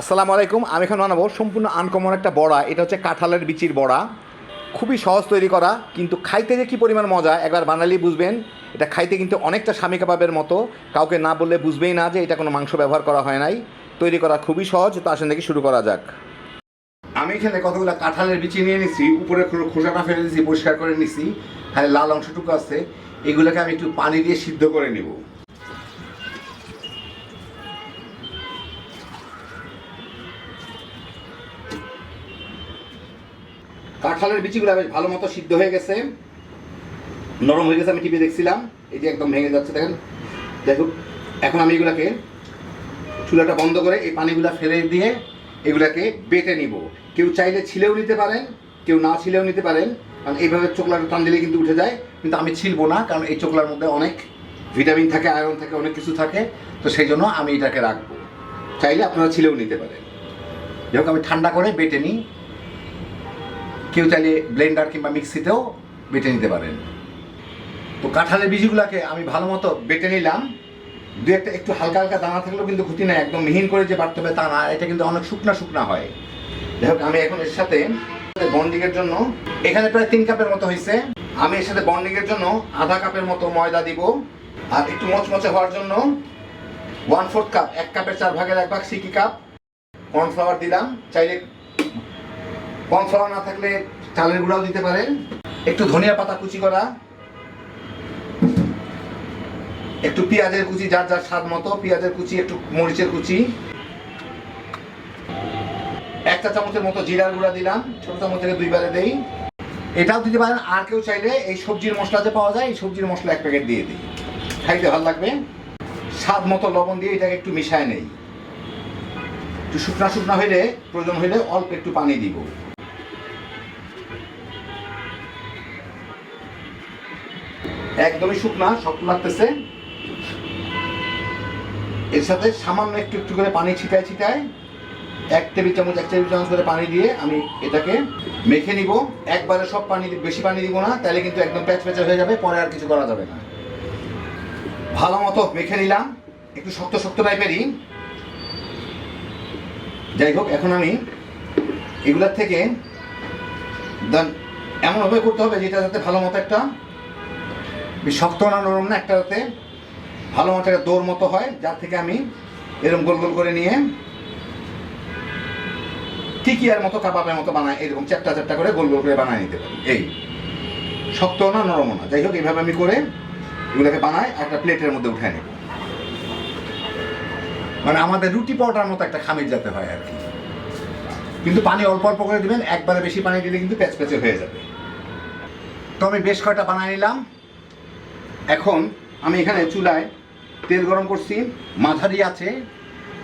আসসালামু আলাইকুম, আমি এখন বানাবো সম্পূর্ণ আনকমন একটা বড়া। এটা হচ্ছে কাঁঠালের বিচির বড়া। খুবই সহজ তৈরি করা, কিন্তু খাইতে যে কী পরিমাণ মজা, একবার বানালেই বুঝবেন। এটা খাইতে কিন্তু অনেকটা স্বামী কাবাবের মতো। কাউকে না বললে বুঝবেই না যে এটা কোনো মাংস ব্যবহার করা হয় নাই। তৈরি করা খুবই সহজ, তো আসেন দেখি শুরু করা যাক। আমি এখানে কতগুলো কাঁঠালের বিচি নিয়ে নিছি, উপরে খোসাটা ফেলে দিয়েছি পরিষ্কার করে নিছি। খালি লাল অংশটুকু আছে। এগুলোকে আমি একটু পানি দিয়ে সিদ্ধ করে নিব। কাঁঠালের বিচিগুলো বেশ ভালো মতো সিদ্ধ হয়ে গেছে। নরম হয়ে গেছে, আমি টিভি দেখছিলাম। এই যে একদম ভেঙে যাচ্ছে, দেখেন। দেখুন এখন আমি এগুলাকে চুলাটা বন্ধ করে এই পানিগুলা ফেলে দিয়ে এগুলাকে বেটে নিব। কেউ চাইলে ছিলেও নিতে পারেন, কেউ না ছিলেও নিতে পারেন। কারণ এইভাবে চোকলাটা টান দিলে কিন্তু উঠে যায়। কিন্তু আমি ছিলবো না, কারণ এই চোকলার মধ্যে অনেক ভিটামিন থাকে, আয়রন থাকে, অনেক কিছু থাকে। তো সেই জন্য আমি এটাকে রাখব। চাইলে আপনারা ছিলেও নিতে পারেন। যাই হোক, আমি ঠান্ডা করে বেটে নিই। কেউ চাইলে ব্লেন্ডার কিংবা মিক্সিতেও বেটে নিতে পারেন। তো কাঁঠালের বীজগুলোকে আমি ভালো মতো বেটে নিলাম। দু একটা একটু হালকা হালকা দানা থাকলেও কিন্তু ক্ষতি নাই, একদম মিহিন করে যে বাড়তে হবে তা না, এটা কিন্তু অনেক শুকনা শুকনা হয়। যাই হোক, আমি এখন এর সাথে বন্ডিংয়ের জন্য, এখানে প্রায় তিন কাপের মতো হয়েছে আমি এর সাথে বন্ডিংয়ের জন্য আধা কাপের মতো ময়দা দিব। আর একটু মচমচে হওয়ার জন্য ওয়ান ফোর্থ কাপ, এক কাপের চার ভাগের এক ভাগ সিকি কাপ, কর্নফ্লাওয়ার দিলাম। চাইলে কর্নফ্লাওয়ার না থাকলে চালের গুঁড়াও দিতে পারেন একটু ধনিয়া পাতা কুচি করা। একটু পেঁয়াজের কুচি, যার যার স্বাদ মতো, পেঁয়াজের কুচি, একটু মরিচের কুচি। একটা চামচের মতো জিরার গুঁড়া দিলাম, ছোট চামচ থেকে দুইবারে দেই। এটাও দিতে পারেন, আর কেউ চাইলে এই সবজির মশলা যে পাওয়া যায়, এই সবজির মশলা এক প্যাকেট দিয়ে দিই। খাইতে ভালো লাগবে। স্বাদ মতো লবণ দিয়ে এটাকে একটু মিশায় নেই। একটু শুকনা শুকনা হইলে, প্রয়োজন হইলে অল্প একটু পানি দিব। একদমই শুকনা, শক্ত লাগতেছে। এর সাথে সামান্য একটু একটু করে পানি ছিটায় ছিটায়, এক টেবিল চামচ, এক টেবিল চামচ করে পানি দিয়ে আমি এটাকে মেখে নিব। একবারে সব পানি বেশি পানি দিব না তাহলে কিন্তু একদম প্যাচ প্যাচে হয়ে যাবে, পরে আর কিছু করা যাবে না। ভালো মতো মেখে নিলাম, একটু শক্ত শক্ত টাইপেরই। যাই হোক, এখন আমি এগুলার থেকে এমনভাবে করতে হবে যেটা যাতে ভালো মতো একটা শক্ত না নরম না, একটা যাতে ভালো মতো একটা দৌড় মতো হয়, যার থেকে আমি এরকম গোল গোল করে নিয়ে টিকিয়ার মতো, কাবাবের মতো বানাই, এরকম চ্যাপটা চ্যাপটা করে গোল গোল করে বানায় নিতে পারি। এই শক্ত না নরম না। যাই হোক এইভাবে আমি করে এগুলোকে বানাই, একটা প্লেটের মধ্যে উঠে নেব। মানে আমাদের রুটি পাউডার মতো একটা খামির যাতে হয় আর কি। কিন্তু পানি অল্প অল্প করে দিবেন, একবারে বেশি পানি দিলে কিন্তু প্যাচ প্যাচে হয়ে যাবে। তো আমি বেশ কয়টা বানিয়ে নিলাম। এখন আমি এখানে চুলায় তেল গরম করছি, মাঝারি আছে,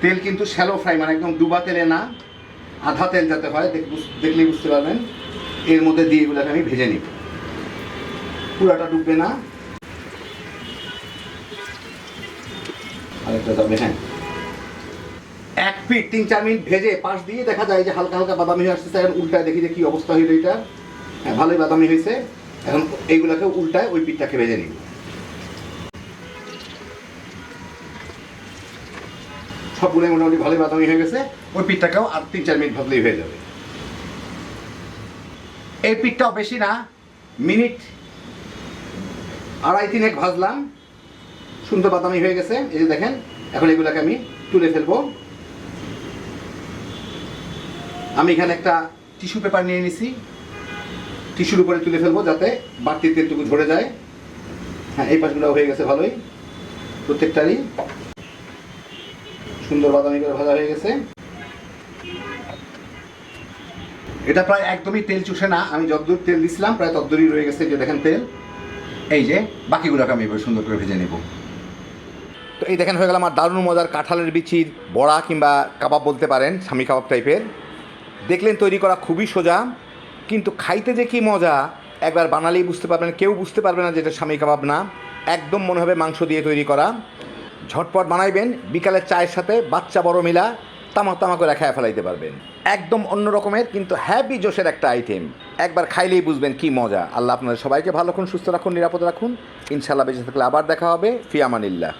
তেল কিন্তু শ্যালো ফ্রাই মানে একদম ডুবা তেলে না, আধা তেল যাতে হয় দেখলেই বুঝতে পারবেন। এর মধ্যে দিয়ে এগুলোকে আমি ভেজে নিব। পুরাটা ডুববে না। আরেকটা যাবে হ্যাঁ এক পিট তিন, চার মিনিট ভেজে পাশ দিয়ে দেখা যায় যে হালকা হালকা বাদামি হয়ে আসতেছে। এখন উল্টায় দেখি যে কি অবস্থা হইল এটা। হ্যাঁ ভালোই বাদামি হয়েছে। এখন এইগুলোকে উল্টায় ওই পিঠটাকে ভেজে নিব। সবগুলো মোটামুটি ভালোই বাদামি হয়ে গেছে। ওই পিঠটাকেও আর তিন চার মিনিট ভাজলেই হয়ে যাবে। এই পিঠটাও বেশি না, মিনিট আড়াই তিনেক ভাজলাম। সুন্দর বাদামি হয়ে গেছে। এই যে দেখেন, এখন এগুলোকে আমি তুলে ফেলব। আমি এখানে একটা টিস্যু পেপার নিয়ে নিছি। টিস্যুর উপরে তুলে ফেলব যাতে বাড়তি তেলটুকু ঝরে যায়। হ্যাঁ এই পাশগুলো হয়ে গেছে ভালোই, প্রত্যেকটারই। সুন্দর বাদামি করে ভাজা হয়ে গেছে। এটা প্রায় একদমই তেল চুষে না, আমি যতদূর তেল দিছিলাম, প্রায় ততদূরই রয়ে গেছে যে দেখেন তেল। এই যে বাকিগুলোকে আমি এবার সুন্দর করে ভেজে নেব। তো এই দেখেন হয়ে গেল আমার দারুণ মজার কাঁঠালের বিচির বড়া কিংবা কাবাব বলতে পারেন, স্বামী কাবাব টাইপের দেখলেন তৈরি করা খুবই সোজা, কিন্তু খাইতে যে কি মজা, একবার বানালেই বুঝতে পারবেন, কেউ বুঝতে পারবে না যে এটা স্বামী কাবাব না। একদম মনে হবে মাংস দিয়ে তৈরি করা। ঝটপট বানাইবেন, বিকালে চায়ের সাথে বাচ্চা বড় মিলা তামাক তামা করে খায় ফেলাইতে পারবেন। একদম অন্য রকমের, কিন্তু হ্যাপি জোশের একটা আইটেম একবার খাইলেই বুঝবেন কি মজা। আল্লাহ আপনাদের সবাইকে ভালো রাখুন, সুস্থ রাখুন, নিরাপদ রাখুন। ইনশাল্লাহ বেঁচে থাকলে আবার দেখা হবে। ফিয়ামানিল্লাহ।